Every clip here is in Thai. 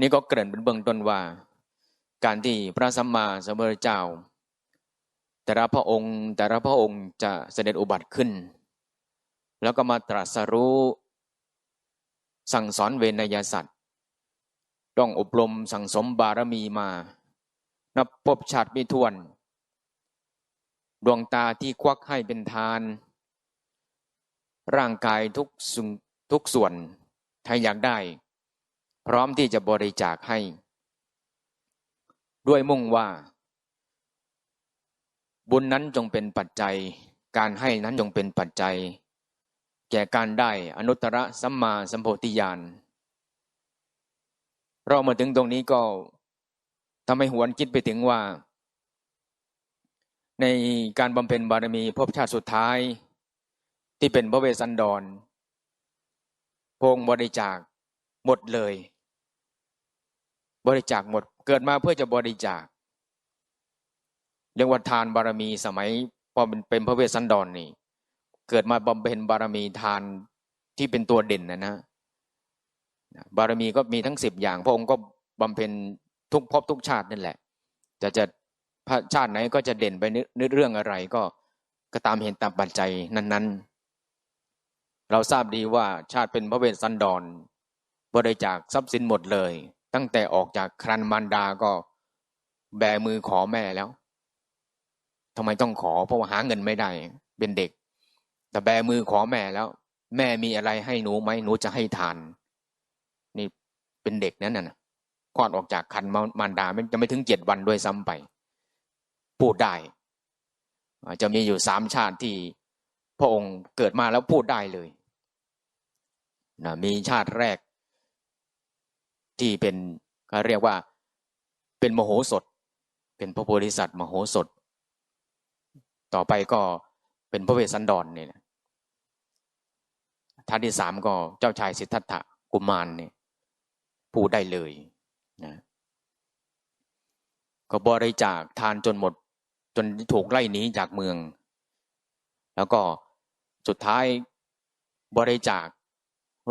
นี่ก็เกริ่นเป็นเบื้องต้นว่า การที่พระสัมมาสัมพุทธเจ้า แต่ละพระองค์แต่ละพระองค์จะเสด็จอุบัติขึ้น แล้วก็มาตรัสรู้ สั่งสอนเวนยสัตว์ ต้องอบรมสั่งสมบารมีมา นับพบชาติไม่ทวน ดวงตาที่ควักให้เป็นทาน ร่างกายทุกสุทุกส่วนถ้าอยากได้ พร้อมที่จะบริจาคให้ ด้วยมุ่งว่า บุญนั้นจงเป็นปัจจัย การให้นั้นจงเป็นปัจจัย แก่การได้อนุตตรสัมมาสัมโพธิญาณเรามาถึงตรงนี้ก็ทำให้หวนคิดไปถึงว่า ในการบำเพ็ญบารมีภพชาติสุดท้าย ที่เป็นพระเวสสันดรพงบริจาคหมดเลย บริจาคหมด เกิดมาเพื่อจะบริจาคเรียกว่าทานบารมีสมัยพอเป็นเป็นพระเวสสันดรนนี่ เกิดมาบำเพ็ญบารมีทานที่เป็นตัวเด่นนะนะบารมีก็มีทั้งสิบอย่าง พระองค์ก็บำเพ็ญทุกภพทุกชาตินั่นแหละจะจะพระชาติไหนก็จะเด่นไปนึกเรื่องอะไรก็ก็ตามเห็นตามปัจจัยนั้น ๆ เราทราบดีว่าชาติเป็นพระเวสสันดรบริจาคทรัพย์สินหมดเลย ตั้งแต่ออกจากครันมารดาก็แบมือขอแม่แล้วทำไมต้องขอ เพราะว่าหาเงินไม่ได้ เป็นเด็ก แต่แบมือขอแม่แล้ว แม่มีอะไรให้หนูไหมหนูจะให้ทาน นี่เป็นเด็กนั้นน่ะคลอดออกจากคันมารดาจะไม่ถึงเจ็ดวันด้วยซ้ำไป พูดได้จะมีอยู่สามชาติที่พระองค์เกิดมาแล้วพูดได้เลยนะมีชาติแรก ที่เป็นเขาเรียกว่าเป็นมโหสถ เป็นพระโพธิสัตว์มโหสถ ต่อไปก็เป็นพระเวสสันดรเนี่ยท่านที่สามก็เจ้าชายสิทธัตถะกุมารเนี่ยพูดได้เลยนะก็บริจาคทานจนหมด จนถูกไล่หนีจากเมือง แล้วก็สุดท้ายบริจาค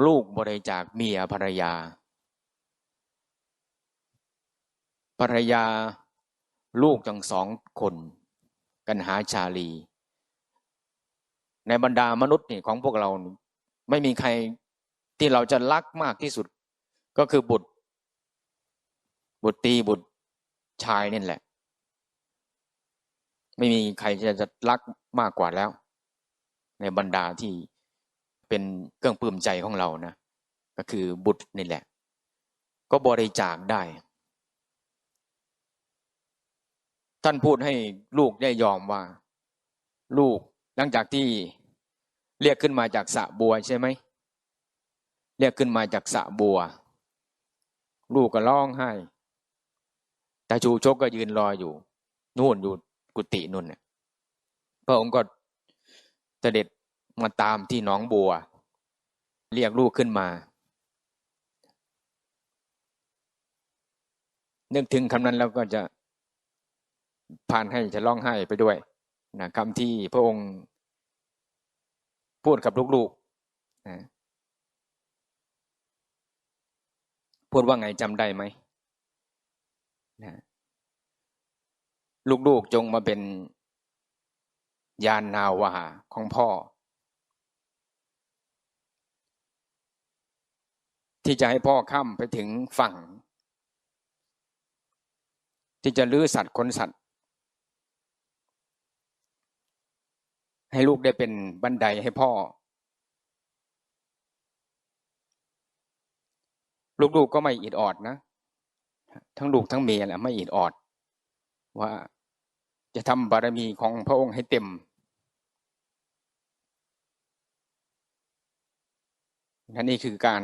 ลูกบริจาคเมียภรรยา ภรรยาลูกจังสองคน กันหาชาลี ในบรรดามนุษย์นี่ของพวกเรา ไม่มีใครที่เราจะรักมากที่สุด ก็คือบุตร บุตรตีบุตรชายนี่แหละ ไม่มีใครจะจะรักมากกว่าแล้ว ในบรรดาที่เป็นเครื่องปลื้มใจของเรานะ ก็คือบุตรนี่แหละ ก็บริจาคได้ ท่านพูดให้ลูกได้ยอมว่า ลูกหลังจากที่เรียกขึ้นมาจากสะบัวใช่ไหมเรียกขึ้นมาจากสะบัว ลูกก็ร้องไห้ต่ชูชกก็ยืนรออยู่ นู่นอยู่กุฏินู่นเนี่ยพระองค์ก็เสด็จมาตามที่น้องบัว เรียกลูกขึ้นมา นึกถึงคำนั้นแล้วก็จะ ผ่านให้จะร้องไห้ไปด้วยนะคำที่พระองค์พูดกับลูกๆนะพูดว่าไงจำได้ไหมนะลูกๆจงมาเป็นยานนาวาของพ่อ ที่จะให้พ่อข้ามไปถึงฝั่ง ที่จะลื้อสัตว์คนสัตว์ ให้ลูกได้เป็นบันไดให้พ่อ ลูกๆกก็ไม่อิดออดนะ ทั้งลูกทั้งเมียแหละไม่อิดออด ว่าจะทำบารมีของพระองค์ให้เต็มนั่นนี่คือการ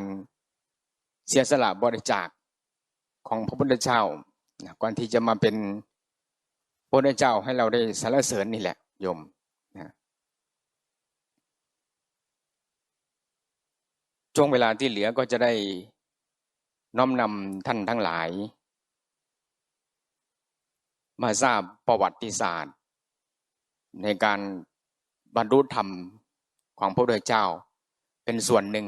เสียสละบริจาคของพระพุทธเจ้าก่อนที่จะมาเป็นพระพุทธเจ้าให้เราได้สรรเสริญนี่แหละโยมนะ ช่วงเวลาที่เหลือก็จะได้น้อมนำท่านทั้งหลาย มาทราบประวัติศาสตร์ ในการบรรลุธรรมของพระพุทธเจ้าเป็นส่วนหนึ่ง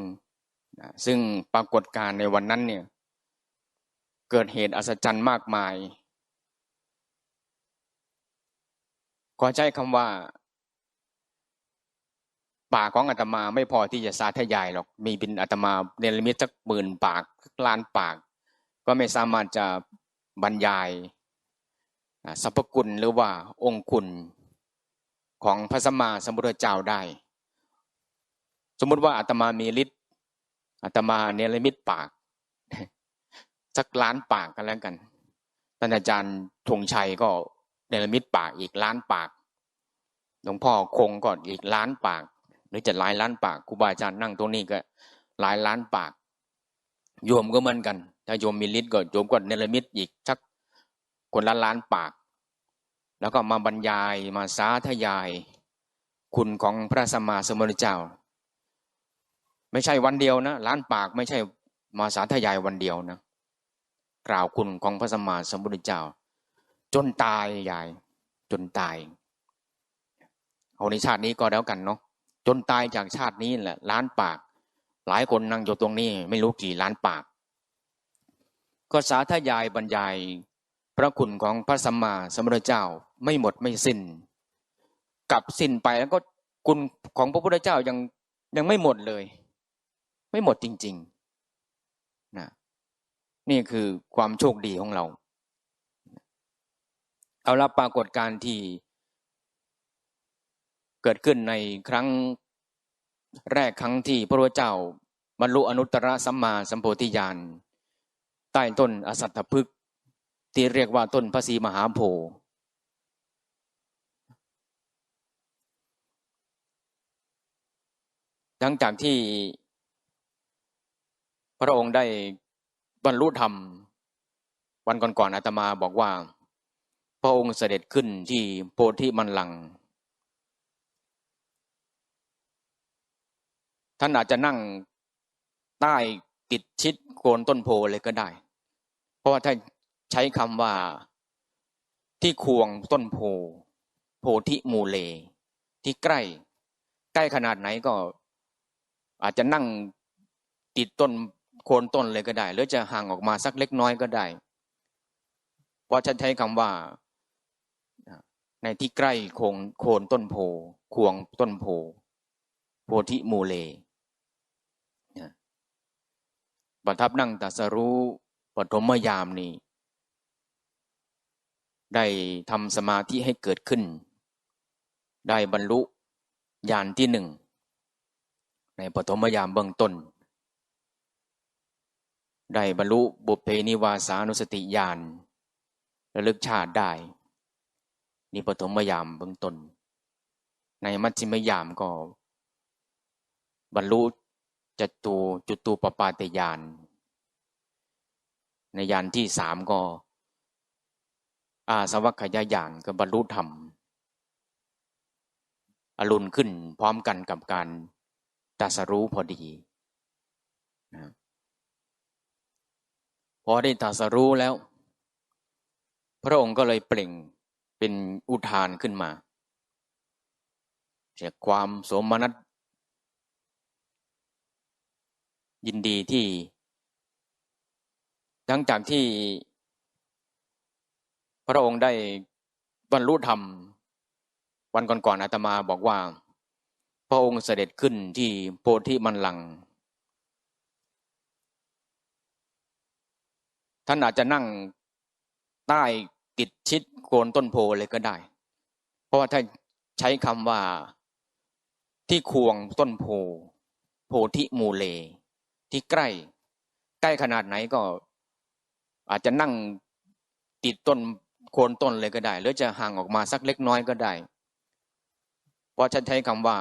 ซึ่งปรากฏการในวันนั้นเนี่ยเกิดเหตุอัศจรรย์มากมาย ขอใช้คำว่า ปากของอาตมาไม่พอที่จะสาธยายหรอก มีเป็นอาตมาเนรมิตสักหมื่นปากสักล้านปาก ก็ไม่สามารถจะบรรยายสรรพคุณหรือว่าองค์คุณของพระสัมมาสัมพุทธเจ้าได้ สมมุติว่าอาตมามีฤทธิ์อาตมาเนรมิตปาก สักล้านปากกันแล้วกันท่านอาจารย์ธงชัยก็เนรมิตปากอีกล้านปากหลวงพ่อคงก็อีกล้านปาก รือจะหลายล้านปากครูบาอาจารย์นั่งตรงนี้ก็ หลายล้านปาก โยมก็เหมือนกัน ถ้าโยมมีฤทธิ์ก็โยมก็เนรมิตอีกสักคนละล้านปาก แล้วก็มาบรรยายมาสาธยาย คุณของพระสัมมาสัมพุทธเจ้า ไม่ใช่วันเดียวนะล้านปากไม่ใช่มาสาธยายวันเดียวนะกล่าวคุณของพระสัมมาสัมพุทธเจ้า จนตายยาย จนตายเอาในชาตินี้ก็แล้วกันเนาะ จนตายจากชาตินี้แหละล้านปาก หลายคนนั่งอยู่ตรงนี้ ไม่รู้กี่ล้านปาก ก็สาธยายบรรยาย พระคุณของพระสัมมาสัมพุทธเจ้าไม่หมดไม่สิ้นกลับสิ้นไปแล้วก็คุณของพระพุทธเจ้ายังยังไม่หมดเลย ไม่หมดจริงๆนะนี่คือความโชคดีของเรา เอาละปรากฏการที่ เกิดขึ้นในครั้งแรกครั้งที่พระพุทธเจ้าบรรลุอนุตตรสัมมาสัมโพธิญาณใต้ต้นอสัตถพฤกษ์ที่เรียกว่าต้นพระศรีมหาโพธิ์หลังจากที่พระองค์ได้บรรลุธรรม วันก่อนๆอาตมาบอกว่า พระองค์เสด็จขึ้นที่โพธิมันลัง ท่านอาจจะนั่งใต้ติดชิดโคนต้นโพเลยก็ได้ เพราะว่าถ้าใช้คำว่าที่ควงต้นโพ โพธิมูเล ที่ใกล้ ใกล้ขนาดไหนก็ อาจจะนั่งติดต้นโคนต้นเลยก็ได้ หรือจะห่างออกมาสักเล็กน้อยก็ได้ เพราะฉันใช้คำว่า ในที่ใกล้โคนโคนต้นโพ ควงต้นโพ โพธิมูเล ประทับนั่งตัสรู้ปฐมยามนี้ ได้ทำสมาธิให้เกิดขึ้น ได้บรรลุญาณที่หนึ่ง ในปฐมยามเบื้องต้น ได้บรรลุบุพเพนิวาสานุสติญาณระลึกชาติได้นี่ปฐมยามเบื้องต้น ในมัชฌิมยามก็ บรรลุ จตูจุตูปปาตยาน ในยานที่สามก็ อาสวัคยายานก็บรรลุธรรม อรุณขึ้นพร้อมกันกับการตัสรู้พอดีนะพอได้ตัสรู้แล้ว พระองค์ก็เลยเปล่งเป็นอุทานขึ้นมาจากความโสมนัส ยินดีที่ หลังจากที่ พระองค์ได้บรรลุธรรม วันก่อนๆอาตมาบอกว่า พระองค์เสด็จขึ้นที่โพธิมันลัง ท่านอาจจะนั่งใต้ติดชิดโคนต้นโพเลยก็ได้ เพราะว่าถ้าใช้คำว่าที่ควงต้นโพโพธิมูเล ที่ใกล้ใกล้ขนาดไหนก็ อาจจะนั่งติดต้นโคนต้นเลยก็ได้ หรือจะห่างออกมาสักเล็กน้อยก็ได้ เพราะฉันใช้คำว่า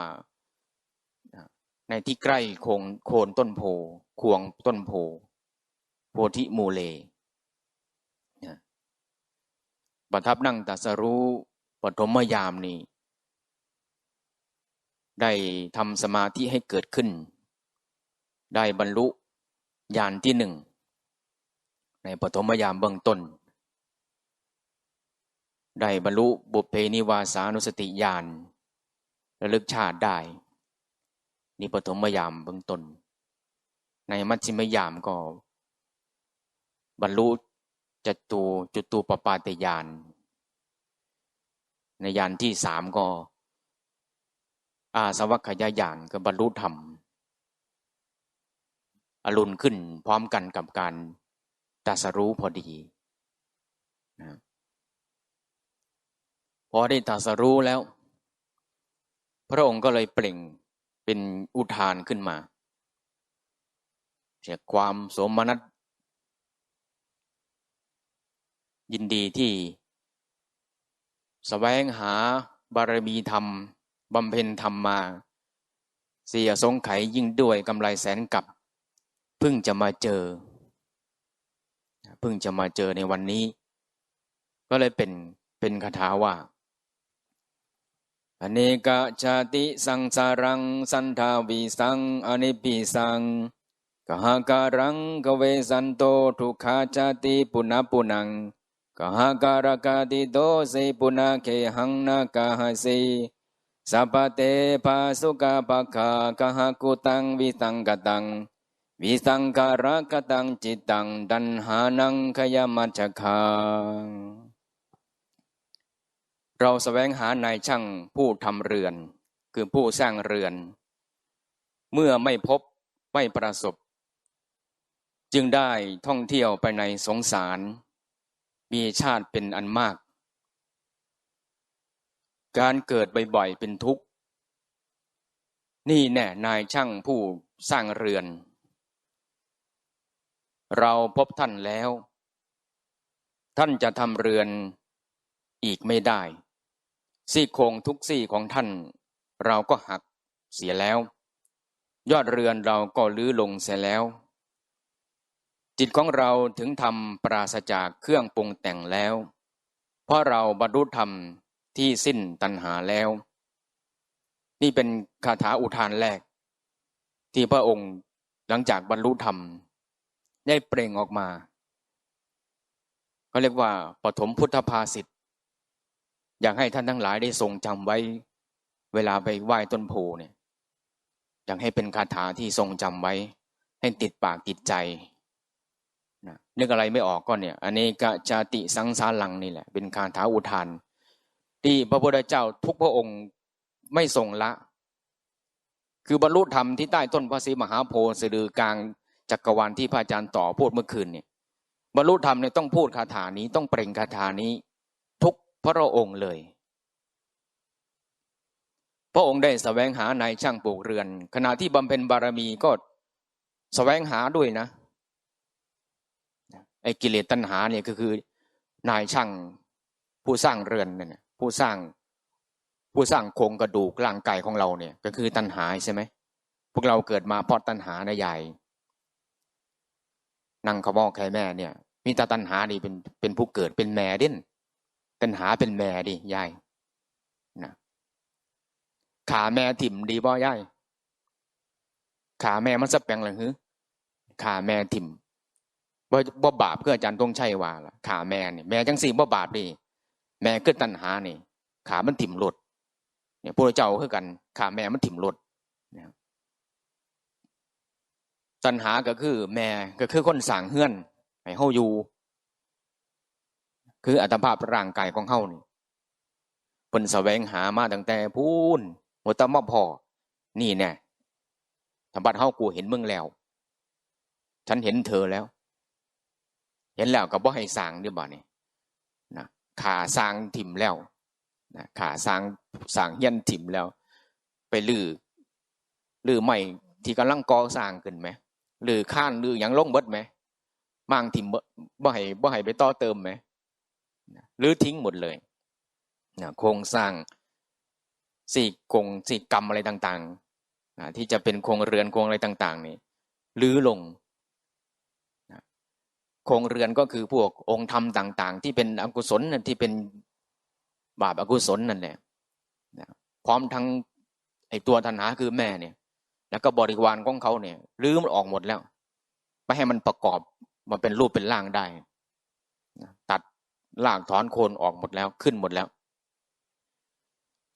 ในที่ใกล้โคนโคนต้นโพควงต้นโพโพธิมูเลประทับนั่งตัสรู้ปฐมยามนี้ ได้ทำสมาธิให้เกิดขึ้น ได้บรรลุญาณที่หนึ่ง ในปฐมยามเบื้องต้น ได้บรรลุบุพเพนิวาสานุสติญาณระลึกชาติได้นี่ปฐมยามเบื้องต้น ในมัชฌิมยามก็ บรรลุจตุจตูปปาตยานในยานที่สามก็อาสวัคยายานก็บรรลุธรรม อรุณขึ้นพร้อมกันกับการตัสรู้พอดีนะพอได้ตัสรู้แล้ว พระองค์ก็เลยเปล่งเป็นอุทานขึ้นมาจากความสมนัตยินดีที่สแสวงหาบารมีธรรมบำเพ็ญธรรมมา เสียสงไขยิ่งด้วยกำไรแสนกับ พิ่งจะมาเจอ เพิ่งจะมาเจอในวันนี้ ก็เลยเป็นเป็นคาถาว่าอเนกชาติสังสารัง สันทาวิสังอนิปิสังกหาการังกเวสันโตทุกขาชาติปุณปุนังกหาการกาติโตเสปุณเคหังนากาหเสสัพเตภาสุกาปะคากหากุตังวิสังกตัง วิสังการกตังจิตตังดันหานังขยมัจคาเราสแสวงหานายช่างผู้ทำเรือน คือผู้สร้างเรือน เมื่อไม่พบไม่ประสบ จึงได้ท่องเที่ยวไปในสงสาร มีชาติเป็นอันมาก การเกิดบ่อยๆเป็นทุกข์ นี่แน่นายช่างผู้สร้างเรือน เราพบท่านแล้ว ท่านจะทำเรือนอีกไม่ได้ ซี่โครงทุกซี่ของท่าน เราก็หักเสียแล้ว ยอดเรือนเราก็ลื้อลงเสียแล้ว จิตของเราถึงทำปราศจากเครื่องปรุงแต่งแล้ว เพราะเราบรรลุธรรมที่สิ้นตัณหาแล้ว นี่เป็นคาถาอุทานแรก ที่พระองค์หลังจากบรรลุธรรม ได้เปล่งออกมาก็เรียกว่าปฐมพุทธภาษิตอยากให้ท่านทั้งหลายได้ทรงจำไว้ เวลาไปไหว้ต้นโพเนี่ยอยากให้เป็นคาถาที่ทรงจำไว้ ให้ติดปากติดใจนะนึกอะไรไม่ออกก็เนี่ยอันนกจาติสังสารังนี่แหละ เป็นคาถาอุทาน ที่พระพุทธเจ้าทุกพระองค์ไม่ทรงละ คือบรรลุธรรมที่ใต้ต้นพระศรีมหาโพธิ์สะดือกลาง จักรวาลที่พระอาจารย์ต่อพูดเมื่อคืนเนี่ยบรรลุธรรมเนี่ยต้องพูดคาถานี้ต้องเปล่งคาถานี้ ทุกพระองค์เลย พระองค์ได้สแสวงหานายช่างปลูกเรือน ขณะที่บำเพ็ญบารมีก็สแสวงหาด้วยนะไอ้กิเลสตัณหาเนี่ยก็คือนายช่างผู้สร้างเรือนเนี่ยผู้สร้างผู้สร้างโครงกระดูกร่างกายของเราเนี่ย ก็คือตัณหาใช่ไหมพวกเราเกิดมาเพราะตัณหาในใหญ่ นั่งขมอใครแม่เนี่ย มีตาตัณหานี่เป็นเป็นผู้เกิดเป็นแม่เด่นตัณหาเป็นแม่ดิยายนะขาแม่ถิ่มดีบ่ยายขาแม่มันสแปงหรือหือขาแม่ถิ่มบ่บ่บาปเพื่ออาจารย์ตรงชัยว่าล่ะขาแม่นี่แม่จังสี่บ่บาปดิแม่เกิดตัณหานี่ ขามันถิ่มหลดเนี่ยพวกเจ้าคือกัน ขาแม่มันถิ่มหลด ตัณหาก็คือ แม่ก็คือคนสั่งเฮือนให้เฮาอยู่ คืออัตภาพร่างกายของเฮานี่เป็นแสวงหามาตั้งแต่พูนหัวตะมอพอนี่แน่ธรรมบัตเฮากูเห็นมึงแล้ว ฉันเห็นเธอแล้ว เห็นแล้วก็บ่ให้สางด้วยบ่เนี่ยนะขาสางถิ่มแล้วนะขาสางสางเฮียนถิ่มแล้ว ไปลือลือใหม่ที่กำลังก่อสร้างขึ้นไหม หรือข้านหรือยังลงเบิดไหมมั่งถิ่มบ่ให้บ่ให้ไปต่อเติมไหมหรือทิ้งหมดเลยนะโครงสร้างสี่กงสี่กรรมอะไรต่างๆนะที่จะเป็นโครงเรือนโครงอะไรต่าง ๆ นี่ลื้อลงนะโครงเรือนก็คือพวกองค์ธรรมต่าง ๆ ที่เป็นอกุศลที่เป็นบาปอกุศลนั่นแหละนะพร้อมทั้งไอตัวธนหาคือแม่เนี่ย แล้วก็บริวารของเขาเนี่ยลื้อมันออกหมดแล้วไม่ให้มันประกอบมาเป็นรูปเป็นร่างได้ตัดลากถอนโคนออกหมดแล้วขึ้นหมดแล้ว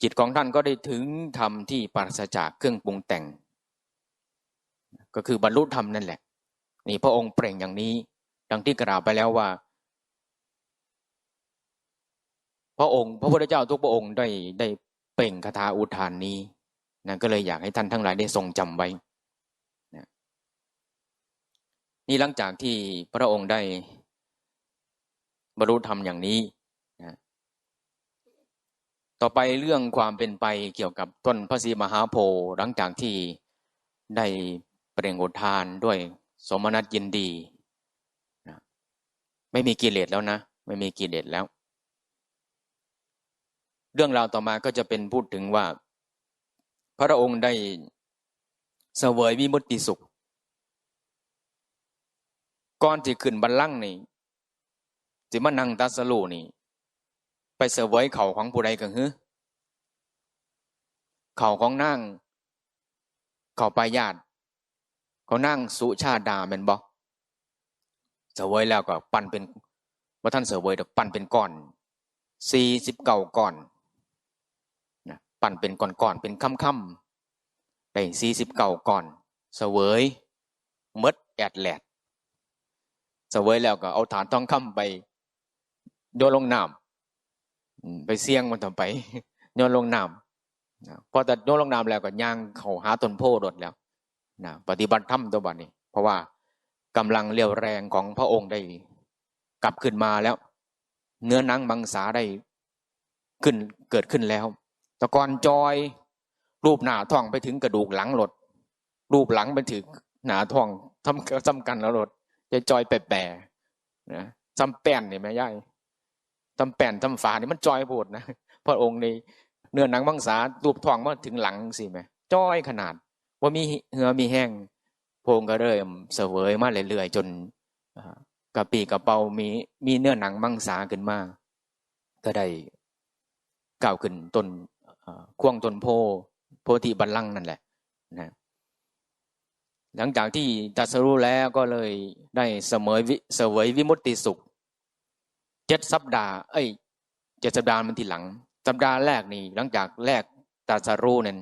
จิตของท่านก็ได้ถึงธรรมที่ปราศจากเครื่องปรุงแต่ง ก็คือบรรลุธรรมนั่นแหละ นี่พระองค์เปล่งอย่างนี้ ดังที่กล่าวไปแล้วว่า พระองค์ พระพุทธเจ้าทุกพระองค์ได้ได้เปล่งคาถาอุทานนี้ นะก็เลยอยากให้ท่านทั้งหลายได้ทรงจำไว้นะนี่หลังจากที่พระองค์ได้บรรลุธรรมอย่างนี้นะต่อไปเรื่องความเป็นไปเกี่ยวกับต้นพระศรีมหาโพธิ์หลังจากที่ได้เปล่งอุทานด้วยสมนัตยินดีนะไม่มีกิเลสแล้วนะ ไม่มีกิเลสแล้ว เรื่องราวต่อมาก็จะเป็นพูดถึงว่า พระองค์ได้เสวยวิมุตติสุข ก่อนที่ขึ้นบัลลังก์นี่สิมานั่งตัสลูนี่ ไปเสวยเข่าของผู้ใดกันฮึเข่าของนั่งเข่าปลายญาติเขานั่งสุชาดาเป็นบ่เสวยแล้วก็ ปั้นเป็นว่าท่านเสวยดอกปั้นเป็นก้อนสี่สิบเก้าก้อน ปั้นเป็นก้อนก้อนเป็นค่ำๆได้สี่สิบเก้าก้อน เสวยมดแอดแหลดเสวยแล้วก็เอาฐานทองคำไปโยนลงน้ำไปเสี่ยงมันต่อไปโยนลงน้ำพอแต่โยนลงน้ำแล้วก็ย่างเขาหาต้นโพธิ์รดแล้วนะปฏิบัติธรรมตัวบัดนี้ เพราะว่ากำลังเรียวแรงของพระองค์ได้กลับขึ้นมาแล้ว เนื้อนังมังสาได้ขึ้นเกิดขึ้นแล้ว ตะกอนจอย รูปหน้าท้องไปถึงกระดูกหลังหลด รูปหลังไปถึงหนาท้องทำซ้ำกันแล้วหลดจะจอยแปรๆนะซ้ำแป้นนี่แม่ย่ายซ้ำแป้นซ้ำฝานี่มันจอยโพดนะพระองค์ในเนื้อหนังมังสารูปท้องมาถึงหลังสิแม่จอยขนาด ว่ามีเหือมีแห้งพองก็เริ่มเสวยมาเรื่อยๆจนกระปีกระเป๋ามีมีเนื้อหนังมังสาขึ้นมา ก็ได้ก้าวขึ้นต้น ข่วงต้นโพโพธิบัลลังก์นั่นแหละนะหลังจากที่ตัสรู้แล้วก็เลยได้เสมอวิเสวยวิมุตติสุขเจ็ดสัปดาห์เอ้ยเจ็ดสัปดาห์มันทีหลัง สัปดาห์แรกนี่หลังจากแรกตัสรู้นั่น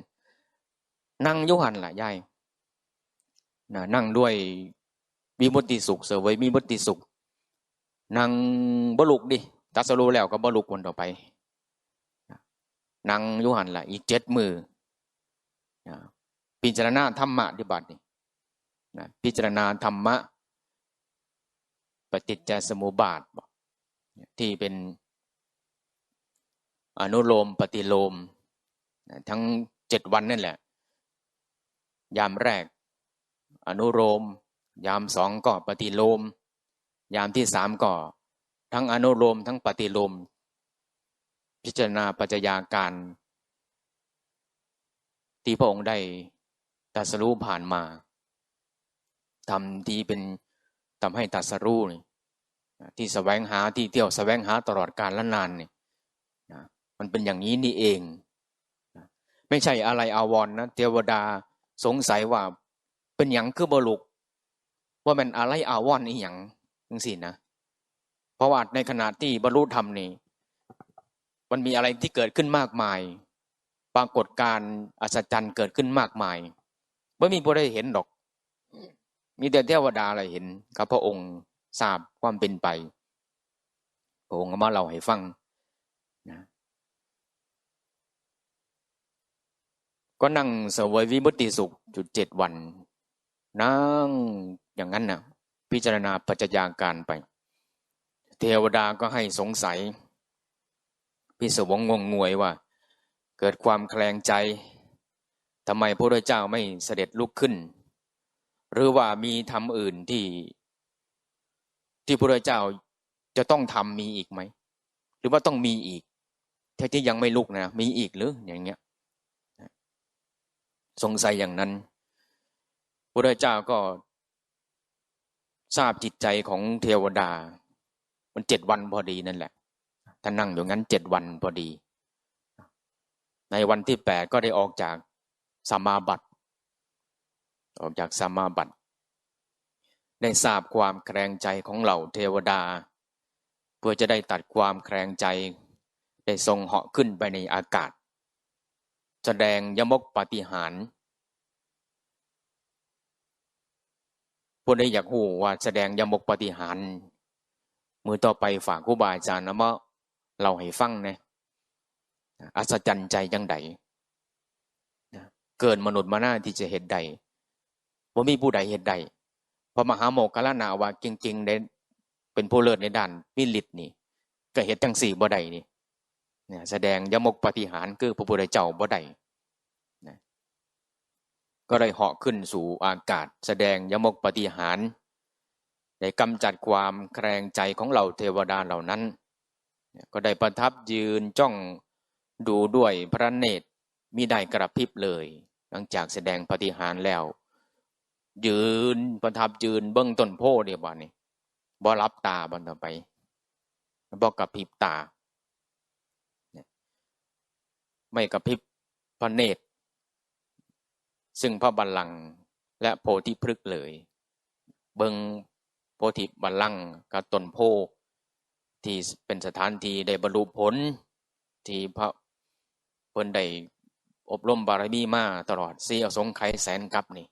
นั่งยุหันล่ะยายนะนั่งด้วยวิมุตติสุข เสวยวิมุตติสุขนั่งบลุกดิตัสรู้แล้วก็บลุกคนต่อไป นั่งยุหันละอีกเจ็ดมือนะพิจารณาธรรมะดิบัตินี่นะพิจารณาธรรมะ ปฏิจจสมุปบาทที่เป็นอนุโลม ปฏิโลมนะทั้งเจ็ดวันนั่นแหละ ยามแรก อนุโลม ยามสองก็ปฏิโลม ยามที่สามก็ ทั้งอนุโลมทั้งปฏิโลม พิจารณาปัจจัยาการที่พระองค์ได้ตัสรู้ผ่านมาทำที่เป็นทำให้ตัสรู้นี่ที่แสวงหาที่เที่ยวแสวงหาตลอดกาลละนานนี่นะมันเป็นอย่างนี้นี่เองนะไม่ใช่อะไรอาวรณ์นะเทวดาสงสัยว่าเป็นอย่างคือบลุก ว่ามันอะไรอาวรณ์อีหยังจังสินะเพราะว่าในขณะที่บรรลุธรรมนี่ มันมีอะไรที่เกิดขึ้นมากมาย ปรากฏการอัศจรรย์เกิดขึ้นมากมายไม่มีผู้ใดเห็นหรอก มีแต่เทวดาอะไรเห็นครับพระองค์ทราบความเป็นไป พระองค์มาเล่าให้ฟังนะก็นั่งเสวยวิมุติสุขจุดเจ็ดวัน นั่งอย่างนั้นนะพิจารณาปัจจัยาการไป เทวดาก็ให้สงสัย พิศวงงงงวยว่า เกิดความแคลงใจทำไมพระเจ้าไม่เสด็จลุกขึ้น หรือว่ามีทำอื่นที่ ที่พระเจ้าจะต้องทำมีอีกไหม หรือว่าต้องมีอีกแท้ที่ยังไม่ลุกนะ มีอีกหรืออย่างเงี้ยสงสัยอย่างนั้นพระเจ้าก็ทราบจิตใจของเทวดา มันเจ็ดวันพอดีนั่นแหละ ท่านนั่งอยู่งั้นเจ็ดวันพอดี ในวันที่แปดก็ได้ออกจากสมาบัติ ออกจากสมาบัติ ได้ทราบความแคลงใจของเหล่าเทวดา เพื่อจะได้ตัดความแคลงใจ ได้ทรงเหาะขึ้นไปในอากาศ แสดงยมกปฏิหารผู้ใดอยากหูว่าแสดงยมกปฏิหารมือต่อไปฝากครูบาอาจารย์นะว่า เราให้ฟังนะอัศจรรย์ใจจังใดเกินมนุษย์มาหน้าที่จะเห็นใดว่ามีผู้ใดเห็นใดพอมหาโมกขลานาวาเก่งๆได้เป็นผู้เลิศในด้านมิลิตนี่ก็เห็นจังสี่บ่ใดนี่เนี่ยแสดงยมกปฏิหารคือพระพุทธเจ้าบ่ใดก็ได้เหาะขึ้นสู่อากาศ แสดงยมกปฏิหารได้กำจัดความแคลงใจของเราเทวดาเหล่านั้น ก็ได้ประทับยืนจ้องดูด้วยพระเนตรมิได้กระพริบเลย หลังจากแสดงปฏิหารแล้ว ยืนประทับยืนเบื้องต้นโพเดียบ่นี่บ่รับตาบ่ต่อไปบ่กระพริบตา ไม่กระพริบพระเนตร ซึ่งพระบัลลังก์และโพธิพฤกษ์เลย เบิงโพธิบัลลังก์กับตนโพ ที่เป็นสถานที่ได้บรรลุผล ที่พระเพิ่นได้อบรมบารมีมาตลอดสี่อสงไขยแสนกับนี่